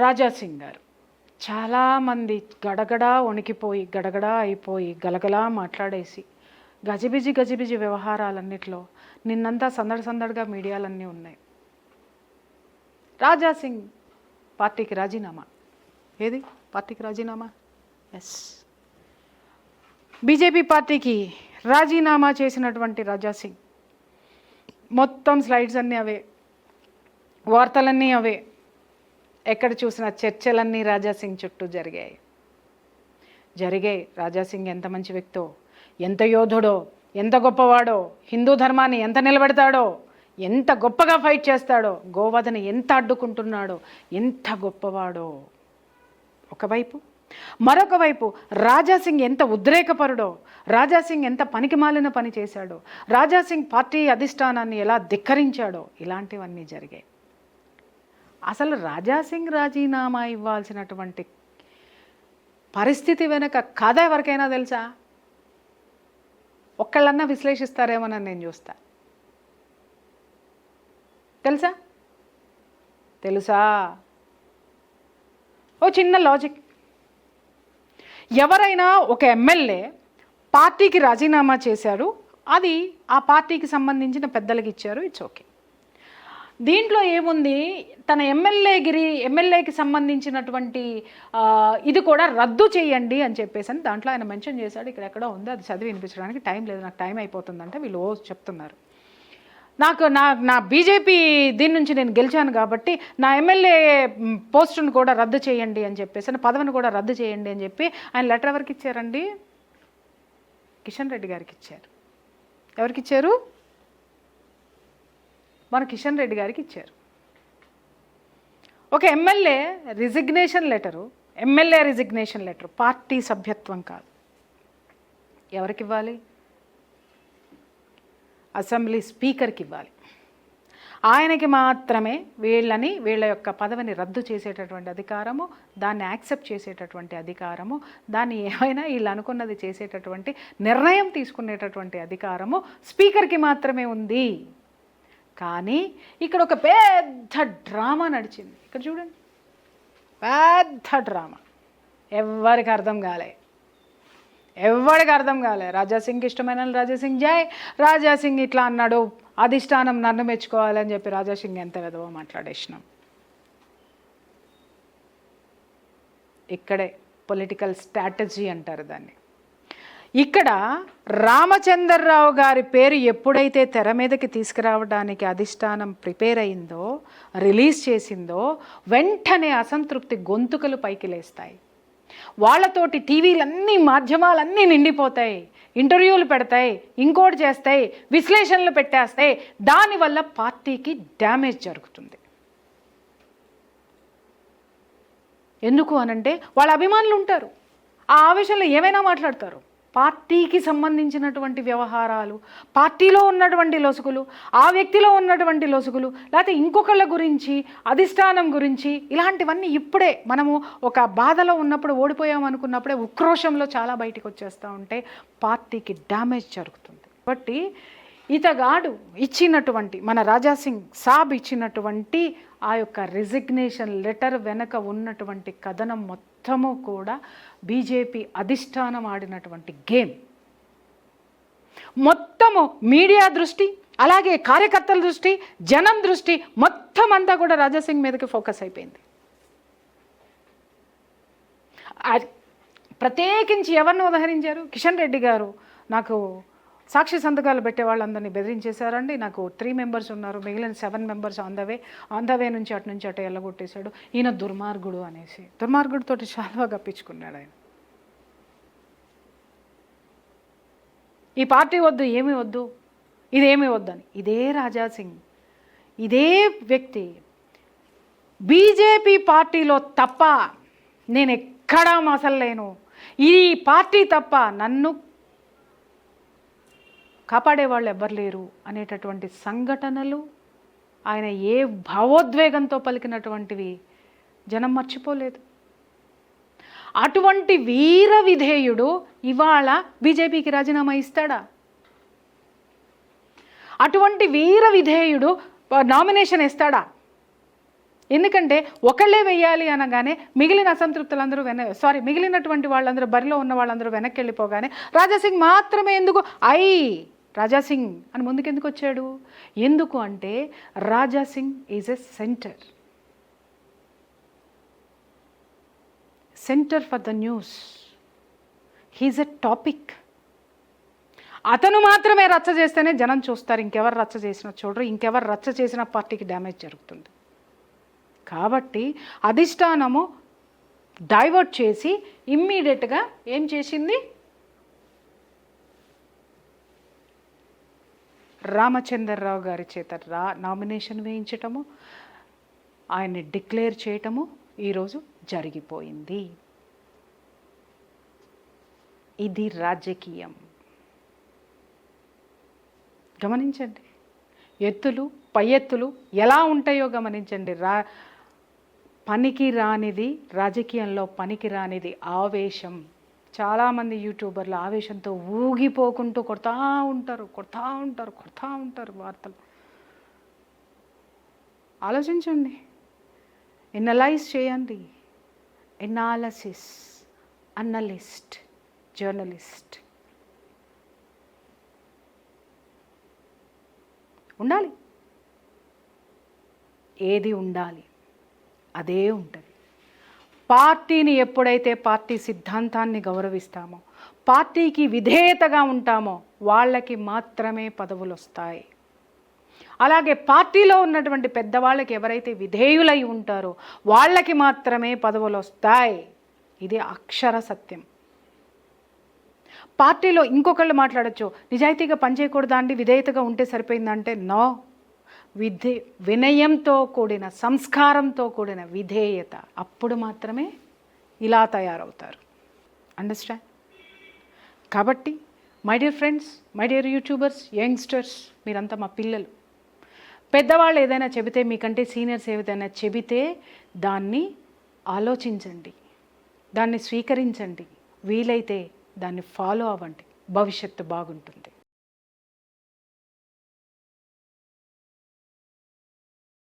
రాజా సింగ్ గారు చాలామంది గడగడా వణికిపోయి గడగడా అయిపోయి గలగలా మాట్లాడేసి గజిబిజి గజిబిజి వ్యవహారాలన్నిటిలో నిన్నంతా సందడి సందడిగా మీడియాలన్నీ ఉన్నాయి. రాజా సింగ్ పార్టీకి రాజీనామా? ఏది? పార్టీకి రాజీనామా? ఎస్ బీజేపీ పార్టీకి రాజీనామా చేసినటువంటి రాజా సింగ్ మొత్తం స్లైడ్స్ అన్నీ అవే వార్తలన్నీ అవే. ఎక్కడ చూసిన చర్చలన్నీ రాజాసింగ్ చుట్టూ జరిగాయి. జరిగాయి రాజాసింగ్ ఎంత మంచి వ్యక్తో ఎంత యోధుడో ఎంత గొప్పవాడో హిందూ ధర్మాన్ని ఎంత నిలబెడతాడో ఎంత గొప్పగా ఫైట్ చేస్తాడో గోవధని ఎంత అడ్డుకుంటున్నాడో ఎంత గొప్పవాడో. ఒకవైపు మరొక వైపు రాజాసింగ్ ఎంత ఉద్రేకపరుడో రాజాసింగ్ ఎంత పనికిమాలిన పని చేశాడో రాజాసింగ్ పార్టీ అధిష్టానాన్ని ఎలా ధిక్కరించాడో ఇలాంటివన్నీ జరిగాయి. అసలు రాజాసింగ్ రాజీనామా ఇవ్వాల్సినటువంటి పరిస్థితి వెనక కథ ఎవరికైనా తెలుసా? ఒక్కళ్ళన్నా విశ్లేషిస్తారేమోనని నేను చూస్తా. తెలుసా? తెలుసా? ఓ చిన్న లాజిక్ ఎవరైనా ఒక ఎమ్మెల్యే పార్టీకి రాజీనామా చేశారు అది ఆ పార్టీకి సంబంధించిన పెద్దలకి ఇచ్చారు ఇట్స్ ఓకే దీంట్లో ఏముంది? తన ఎమ్మెల్యేగిరి ఎమ్మెల్యేకి సంబంధించినటువంటి ఇది కూడా రద్దు చేయండి అని చెప్పేసి అని దాంట్లో ఆయన మెన్షన్ చేశాడు. ఇక్కడ ఎక్కడో ఉంది. అది చదివి వినిపించడానికి టైం లేదు. నాకు టైం అయిపోతుందంటే. వీళ్ళు చెప్తున్నారు. నాకు నా నా బీజేపీ దీని నుంచి నేను గెలిచాను కాబట్టి నా ఎమ్మెల్యే పోస్టును కూడా రద్దు చేయండి అని చెప్పేసి నా పదవిని కూడా రద్దు చేయండి అని చెప్పి ఆయన లెటర్ ఎవరికి ఇచ్చారండి? కిషన్ రెడ్డి గారికి ఇచ్చారు. ఎవరికి ఇచ్చారు? మన కిషన్ రెడ్డి గారికి ఇచ్చారు. ఒక MLA resignation letter MLA resignation letter party సభ్యత్వం కాదు. ఎవరికి ఇవ్వాలి? అసెంబ్లీ స్పీకర్కి ఇవ్వాలి. ఆయనకి మాత్రమే వీళ్ళని వీళ్ళ యొక్క పదవిని రద్దు చేసేటటువంటి అధికారము దాన్ని యాక్సెప్ట్ చేసేటటువంటి అధికారము దాన్ని ఏమైనా వీళ్ళు అనుకున్నది చేసేటటువంటి నిర్ణయం తీసుకునేటటువంటి అధికారము స్పీకర్కి మాత్రమే ఉంది. కానీ ఇక్కడ ఒక పెద్ద డ్రామా నడిచింది. ఇక్కడ చూడండి. పెద్ద డ్రామా. ఎవరికి అర్థం కాలే. ఎవరికి అర్థం కాలే. రాజాసింగ్కి ఇష్టమైన రాజాసింగ్ జై రాజాసింగ్ ఇట్లా అన్నాడు అధిష్టానం నన్ను మెచ్చుకోవాలని చెప్పి రాజాసింగ్ ఎంత విధవో మాట్లాడేసినాం. ఇక్కడే పొలిటికల్ స్ట్రాటజీ అంటారు దాన్ని. ఇక్కడ రామచంద్రరావు గారి పేరు ఎప్పుడైతే తెర మీదకి తీసుకురావడానికి అధిష్టానం ప్రిపేర్ అయిందో రిలీజ్ చేసిందో వెంటనే అసంతృప్తి గొంతుకలు పైకి లేస్తాయి. వాళ్ళతోటి టీవీలన్నీ మాధ్యమాలన్నీ నిండిపోతాయి. ఇంటర్వ్యూలు పెడతాయి ఇంకోటి చేస్తాయి విశ్లేషణలు పెట్టేస్తాయి. దానివల్ల పార్టీకి డ్యామేజ్ జరుగుతుంది. ఎందుకు అనంటే వాళ్ళ అభిమానులు ఉంటారు. ఆ ఆవేశంలో ఏమైనా మాట్లాడతారు. పార్టీకి సంబంధించినటువంటి వ్యవహారాలు పార్టీలో ఉన్నటువంటి లొసుగులు ఆ వ్యక్తిలో ఉన్నటువంటి లొసుగులు లేకపోతే ఇంకొకళ్ళ గురించి అధిష్టానం గురించి ఇలాంటివన్నీ ఇప్పుడే మనము ఒక బాధలో ఉన్నప్పుడు ఓడిపోయాం అనుకున్నప్పుడే ఉక్రోషంలో చాలా బయటికి వచ్చేస్తూ ఉంటే పార్టీకి డ్యామేజ్ జరుగుతుంది. కాబట్టి ఇతగాడు ఇచ్చినటువంటి మన రాజాసింగ్ సాబ్ ఇచ్చినటువంటి ఆ యొక్క రెజిగ్నేషన్ లెటర్ వెనక ఉన్నటువంటి కథనం మొత్తము కూడా బీజేపీ అధిష్టానం ఆడినటువంటి గేమ్. మొత్తము మీడియా దృష్టి అలాగే కార్యకర్తల దృష్టి జనం దృష్టి మొత్తం అంతా కూడా రాజాసింగ్ మీదకి ఫోకస్ అయిపోయింది. ప్రత్యేకించి ఎవరిని ఉదహరించారు? కిషన్ రెడ్డి గారు. నాకు సాక్షి సంతకాలు పెట్టే వాళ్ళందరినీ బెదిరించేశారండి. నాకు త్రీ మెంబర్స్ ఉన్నారు. మిగిలిన seven members on the way on the way నుంచి అటు నుంచి అటు ఎల్లగొట్టేశాడు. ఈయన దుర్మార్గుడు అనేసి. దుర్మార్గుడితోటి చాలా గప్పించుకున్నాడు ఆయన. ఈ పార్టీ వద్దు ఏమీ వద్దు ఇదేమీ వద్దని. ఇదే రాజా సింగ్. ఇదే వ్యక్తి. బీజేపీ పార్టీలో తప్ప నేను ఎక్కడా మసల్లేను. ఈ పార్టీ తప్ప నన్ను కాపాడేవాళ్ళు ఎవ్వరు లేరు అనేటటువంటి సంఘటనలు ఆయన ఏ భావోద్వేగంతో పలికినటువంటివి జనం మర్చిపోలేదు. అటువంటి వీర విధేయుడు ఇవాళ బీజేపీకి రాజీనామా ఇస్తాడా? అటువంటి వీర విధేయుడు నామినేషన్ ఇస్తాడా ఎందుకంటే ఒకళ్ళే వెయ్యాలి అనగానే మిగిలిన అసంతృప్తులందరూ వెన సారీ మిగిలినటువంటి వాళ్ళందరూ బరిలో ఉన్న వాళ్ళందరూ వెనక్కి వెళ్ళిపోగానే రాజాసింగ్ మాత్రమే ఎందుకు? ఐ రాజాసింగ్ అని ముందుకు ఎందుకు వచ్చాడు ఎందుకు అంటే Raja Singh is a centre centre for the news he's a topic అతను మాత్రమే రచ్చ చేస్తేనే జనం చూస్తారు. ఇంకెవరు రచ్చ చేసినా చూడరు. ఇంకెవరు రచ్చ చేసిన పార్టీకి డ్యామేజ్ జరుగుతుంది. కాబట్టి అధిష్టానము డైవర్ట్ చేసి ఇమ్మీడియట్గా ఏం చేసింది? రామచంద్రరావు గారి చేత రా నామినేషన్ వేయించటము ఆయన్ని డిక్లేర్ చేయటము ఈరోజు జరిగిపోయింది. ఇది రాజకీయం. గమనించండి ఎత్తులు పై ఎత్తులు ఎలా ఉంటాయో గమనించండి. రా పనికి రానిది రాజకీయంలో పనికి రానిది ఆవేశం. చాలామంది యూట్యూబర్లు ఆవేశంతో ఊగిపోకుంటూ కొడతా ఉంటారు కొడతా ఉంటారు కొడతా ఉంటారు వార్తలు. ఆలోచించండి. ఎనలైజ్ చేయండి. ఎనాలసిస్ అనలిస్ట్ జర్నలిస్ట్ ఉండాలి. ఏది ఉండాలి అదే ఉంటుంది. పార్టీని ఎప్పుడైతే పార్టీ సిద్ధాంతాన్ని గౌరవిస్తామో పార్టీకి విధేయతగా ఉంటామో వాళ్ళకి మాత్రమే పదవులు వస్తాయి అలాగే పార్టీలో ఉన్నటువంటి పెద్దవాళ్ళకి ఎవరైతే విధేయులై ఉంటారో వాళ్ళకి మాత్రమే పదవులు వస్తాయి ఇది అక్షర సత్యం. పార్టీలో ఇంకొకళ్ళు మాట్లాడచ్చు నిజాయితీగా పనిచేయకూడదా అండి? విధేయతగా ఉంటే సరిపోయిందంటే నో విధే వినయంతో కూడిన సంస్కారంతో కూడిన విధేయత అప్పుడు మాత్రమే ఇలా తయారవుతారు. అండర్స్టాండ్ కాబట్టి my dear friends my dear YouTubers youngsters మీరంతా మా పిల్లలు పెద్దవాళ్ళు ఏదైనా చెబితే మీకంటే సీనియర్స్ ఏదైనా చెబితే దాన్ని ఆలోచించండి. దాన్ని స్వీకరించండి. వీలైతే దాన్ని ఫాలో అవ్వండి. భవిష్యత్తు బాగుంటుంది.